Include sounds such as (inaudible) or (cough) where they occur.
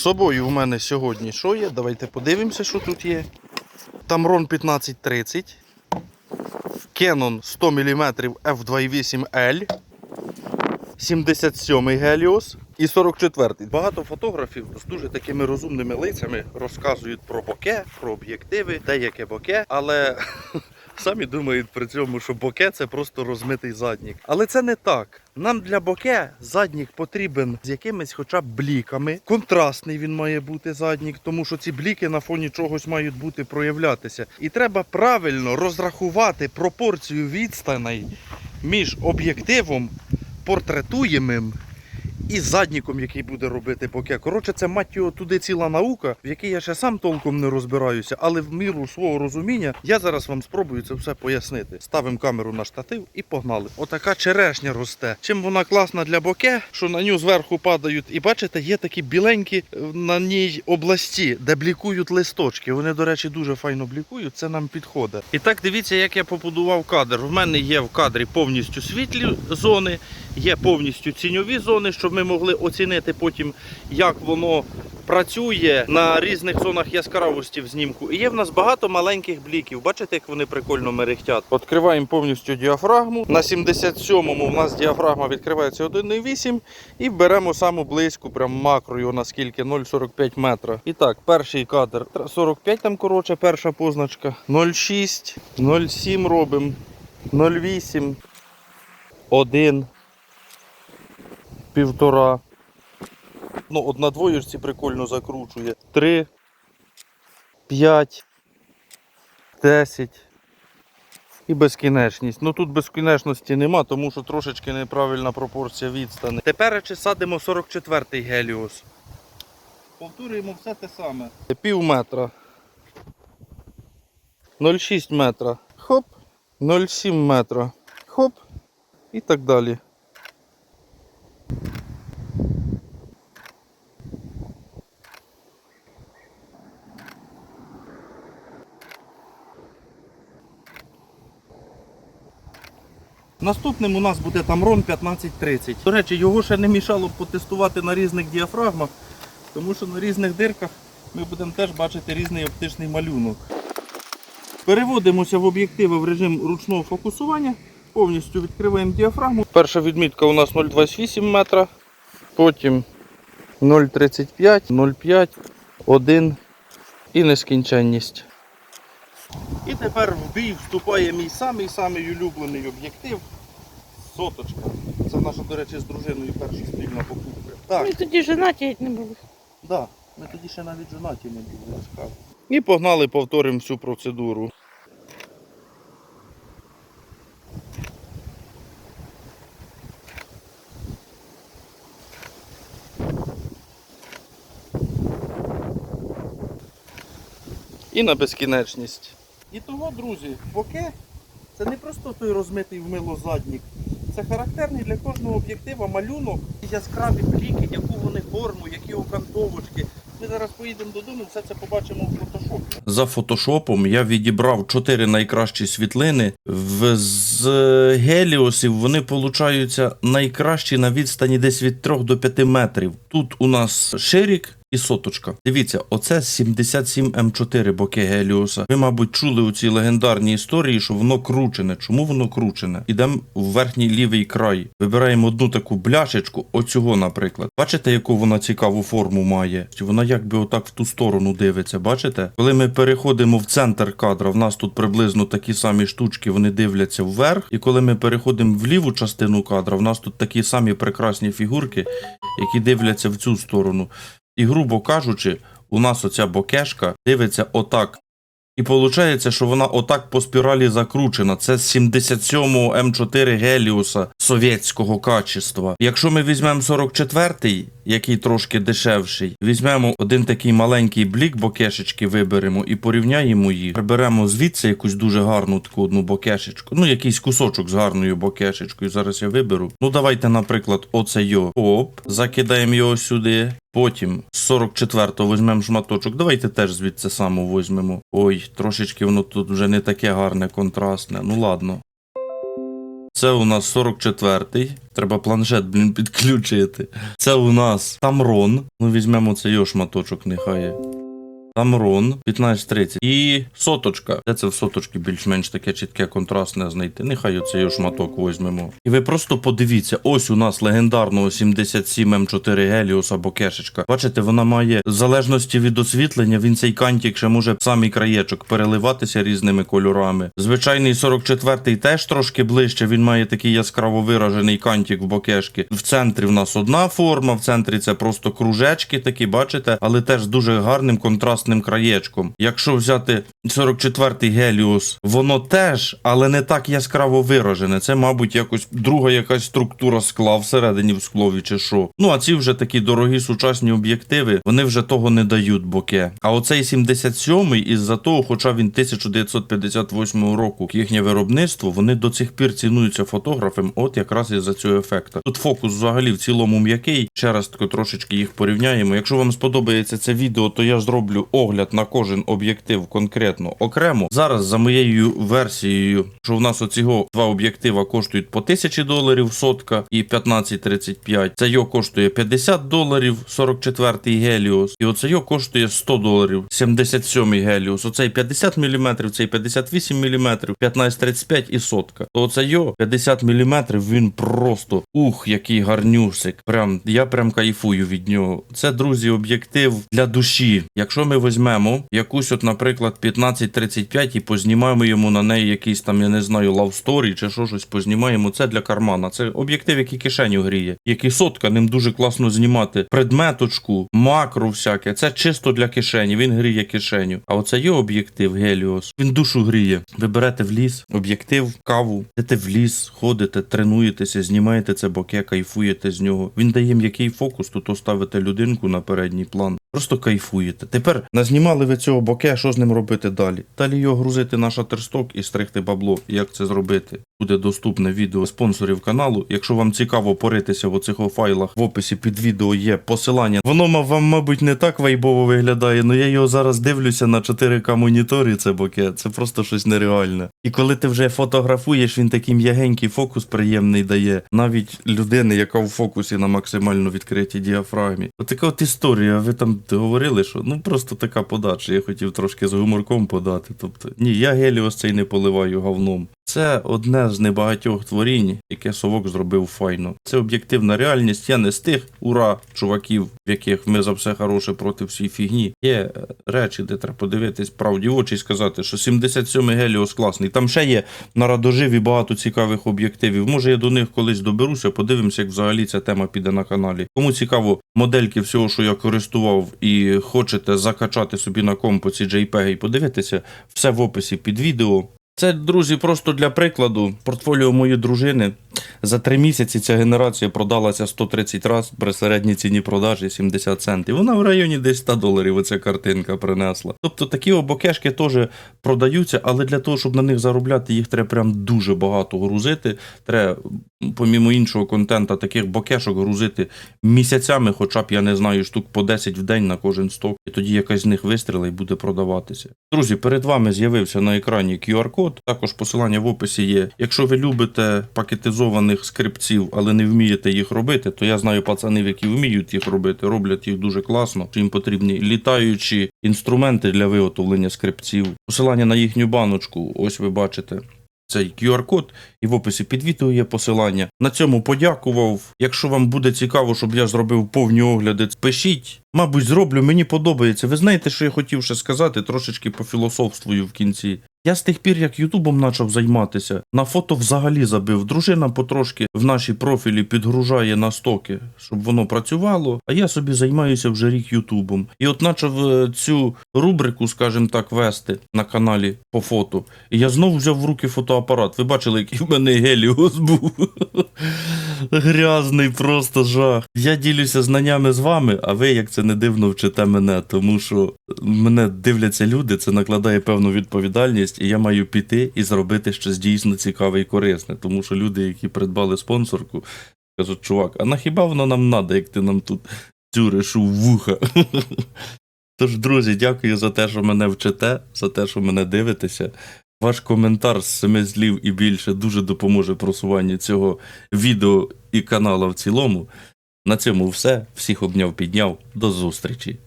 собою в мене сьогодні що є? Давайте подивимося, що тут є. Tamron 1530. Canon 100 мм f2.8L. 77 Геліос і 44. Багато фотографів з дуже такими розумними лицями розказують про боке, про об'єктиви, деяке боке, але самі думають при цьому, що боке це просто розмитий заднік. Але це не так. Нам для боке заднік потрібен з якимись хоча б бліками. Контрастний він має бути заднік, тому що ці бліки на фоні чогось мають бути проявлятися. І треба правильно розрахувати пропорцію відстаней між об'єктивом портретуємим і задніком, який буде робити боке. Коротше, це мать його туди ціла наука, в якій я ще сам толком не розбираюся, але в міру свого розуміння я зараз вам спробую це все пояснити. Ставимо камеру на штатив і погнали. Отака черешня росте. Чим вона класна для боке, що на нього зверху падають, і бачите, є такі біленькі е, на ній області, де блікують листочки. Вони, до речі, дуже файно блікують. Це нам підходить. І так дивіться, як я побудував кадр. В мене є в кадрі повністю світлі зони, є повністю ціньові зони, щоб ми могли оцінити потім, як воно працює на різних зонах яскравості в знімку. І є в нас багато маленьких бліків. Бачите, як вони прикольно мерехтять. Відкриваємо повністю діафрагму. На 77-му в нас діафрагма відкривається 1,8 і беремо саму близьку, прям макрою, наскільки 0,45 метра. І так, перший кадр 45 там коротше, перша позначка. 0,6, 0,7 робимо, 0,8, 1, півтора. Ну, от на двоєчці прикольно закручує. 3, 5, 10 і безкінечність. Ну тут безкінечності нема, тому що трошечки неправильна пропорція відстани. Тепер садимо 44-й геліос. Повторюємо все те саме. Пів метра. 0,6 метра. Хоп. 0,7 метра. Хоп. І так далі. Наступним у нас буде Tamron 1530. До речі, його ще не мішало потестувати на різних діафрагмах, тому що на різних дирках ми будемо теж бачити різний оптичний малюнок. Переводимося в об'єктиви в режим ручного фокусування. Повністю відкриваємо діафрагму. Перша відмітка у нас 0,28 метра, потім 0,35, 0,5, 1 і нескінченність. І тепер в бій вступає мій самий-самий улюблений об'єктив. Соточка. Це наша, до речі, з дружиною перша спільна покупка. Так, Ми тоді женаті не були. да, ми тоді ще навіть жонаті не були, я скажу. І погнали, повторимо всю процедуру. І на безкінечність. І того, друзі, боке це не просто той розмитий в мило заднік. Це характерний для кожного об'єктива малюнок, яскраві бліки, яку вони форму, які окантовочки. Ми зараз поїдемо додому, все це побачимо в фотошопі. За фотошопом я відібрав чотири найкращі світлини. В, з геліосів вони получаються найкращі на відстані десь від 3 до 5 метрів. Тут у нас ширік. І соточка. Дивіться, оце 77 М4 боки Геліоса. Ви, мабуть, чули у цій легендарній історії, що воно кручене. Чому воно кручене? Ідемо в верхній лівий край. Вибираємо одну таку бляшечку, оцього, наприклад. Бачите, яку вона цікаву форму має? Вона якби отак в ту сторону дивиться. Бачите? Коли ми переходимо в центр кадра, в нас тут приблизно такі самі штучки, вони дивляться вверх. І коли ми переходимо в ліву частину кадра, в нас тут такі самі прекрасні фігурки, які дивляться в цю сторону. І, грубо кажучи, у нас оця бокешка дивиться отак. І виходить, що вона отак по спіралі закручена. Це з 77-го М4 Геліуса совєтського качества. Якщо ми візьмемо 44-й, який трошки дешевший, візьмемо один такий маленький блік бокешечки, виберемо і порівняємо їх. Приберемо звідси якусь дуже гарну таку одну бокешечку. Ну, якийсь кусочок з гарною бокешечкою. Зараз я виберу. Ну, давайте, наприклад, оце його. Оп, закидаємо його сюди. Потім з 44-го візьмемо шматочок. Давайте теж звідси само візьмемо. Ой, трошечки воно тут вже не таке гарне, контрастне. Ну ладно. Це у нас 44-й. Треба планшет, блін, підключити. Це у нас Тамрон. Ну, візьмемо цей шматочок, нехай. Є. Тамрон 1530. І соточка. Де це в соточки більш-менш таке чітке, контрастне знайти. Нехай оцей шматок візьмемо. І ви просто подивіться, ось у нас легендарного 77 М4 Геліус або кешечка. Бачите, вона має в залежності від освітлення, він цей кантик ще може самий краєчок переливатися різними кольорами. Звичайний 44-й теж трошки ближче. Він має такий яскраво виражений кантик в бокешки. В центрі в нас одна форма, в центрі це просто кружечки такі, бачите, але теж дуже гарним контрастним краєчком. Якщо взяти 44-й Геліус, воно теж, але не так яскраво виражене. Це, мабуть, якось друга якась структура скла всередині в склові чи що. Ну а ці вже такі дорогі сучасні об'єктиви, вони вже того не дають боке. А оцей 77-й, із-за того, хоча він 1958 року їхнє виробництво, вони до цих пір цінуються фотографом, от якраз із-за цього ефекту. Тут фокус взагалі в цілому м'який. Ще раз тако трошечки їх порівняємо. Якщо вам сподобається це відео, то я зроблю огляд на кожен об'єктив конкретно окремо. Зараз за моєю версією, що в нас оцього два об'єктива коштують по 1000 доларів сотка і 1535. Це його коштує 50 доларів, 44-й Геліос. І оце його коштує 100 доларів, 77-й Геліос. Оцей 50 мм, цей 58 мм, 1535 і сотка. То оце його 50 мм, він просто ух, який гарнюсик. Прям я прям кайфую від нього. Це, друзі, об'єктив для душі. Якщо ми візьмемо якусь, от, наприклад, 1535 і познімаємо йому на неї якийсь там, я не знаю, story чи що щось познімаємо. Це для кармана. Це об'єктив, який кишеню гріє. Який сотка, ним дуже класно знімати. Предметочку, макро всяке. Це чисто для кишені. Він гріє кишеню. А оце є об'єктив Геліос. Він душу гріє. Ви берете в ліс, об'єктив, каву, йдете в ліс, ходите, тренуєтеся, знімаєте це боке, кайфуєте з нього. Він дає м'який фокус, тут ставите людинку на передній план. Просто кайфуєте. Тепер назнімали ви цього боке, що з ним робити далі? Далі його грузити на шатерсток і стригти бабло. Як це зробити? Буде доступне відео спонсорів каналу. Якщо вам цікаво поритися в оцих файлах, в описі під відео є посилання. Воно вам, мабуть, не так вайбово виглядає, але я його зараз дивлюся на 4К моніторі. Це боке. Це просто щось нереальне. І коли ти вже фотографуєш, він такий м'ягенький фокус приємний дає. Навіть людини, яка в фокусі на максимально відкритій діафрагмі. Отака от історія. Ви там говорили, що ну просто така подача. Я хотів трошки з гуморком подати. Тобто, ні, я Геліос цей не поливаю говном. Це одне з небагатьох творінь, яке совок зробив файно. Це об'єктивна реальність. Я не з тих ура, чуваків, в яких ми за все хороше проти всій фігні. Є речі, де треба подивитись правді в очі і сказати, що 77 Геліос класний. Там ще є на радоживі багато цікавих об'єктивів. Може, я до них колись доберуся, подивимося, як взагалі ця тема піде на каналі. Кому цікаво модельки всього, що я користував, і хочете закачати собі на компу ці JPEG і подивитися, все в описі під відео. Це, друзі, просто для прикладу. Портфоліо моєї дружини. За три місяці ця генерація продалася 130 разів при середній ціні продажі 70 центів. Вона в районі десь 100 доларів оця картинка принесла. Тобто такі обокешки теж продаються, але для того, щоб на них заробляти, їх треба прям дуже багато грузити. Треба, помімо іншого контента, таких бокешок грузити місяцями, хоча б я не знаю, штук по 10 в день на кожен сток. І тоді якась з них вистріла і буде продаватися. Друзі, перед вами з'явився на екрані QR-код. Також посилання в описі є. Якщо ви любите пакетизованих скрипців, але не вмієте їх робити, то я знаю пацанів, які вміють їх робити, роблять їх дуже класно. Їм потрібні літаючі інструменти для виготовлення скрипців. Посилання на їхню баночку, ось ви бачите. Цей QR-код, і в описі під відео є посилання. На цьому подякував. Якщо вам буде цікаво, щоб я зробив повні огляди, пишіть. Мабуть, зроблю, мені подобається. Ви знаєте, що я хотів ще сказати, трошечки пофілософствую в кінці. Я з тих пір, як Ютубом почав займатися, на фото взагалі забив. Дружина потрошки в наші профілі підгружає на стоки, щоб воно працювало. А я собі займаюся вже рік Ютубом. І от почав е, цю рубрику, скажімо так, вести на каналі по фото. І я знову взяв в руки фотоапарат. Ви бачили, який в мене геліус був. (laughs) Грязний просто жах. Я ділюся знаннями з вами, а ви, як це не дивно, вчите мене, тому що мене дивляться люди, це накладає певну відповідальність, і я маю піти і зробити щось дійсно цікаве і корисне. Тому що люди, які придбали спонсорку, кажуть, чувак, а на хіба воно нам надо, як ти нам тут цюриш у вуха? (laughs) Тож, друзі, дякую за те, що мене вчите, за те, що мене дивитеся. Ваш коментар з семи злів і більше дуже допоможе просуванню цього відео і каналу в цілому. На цьому все. Всіх обняв, підняв. До зустрічі.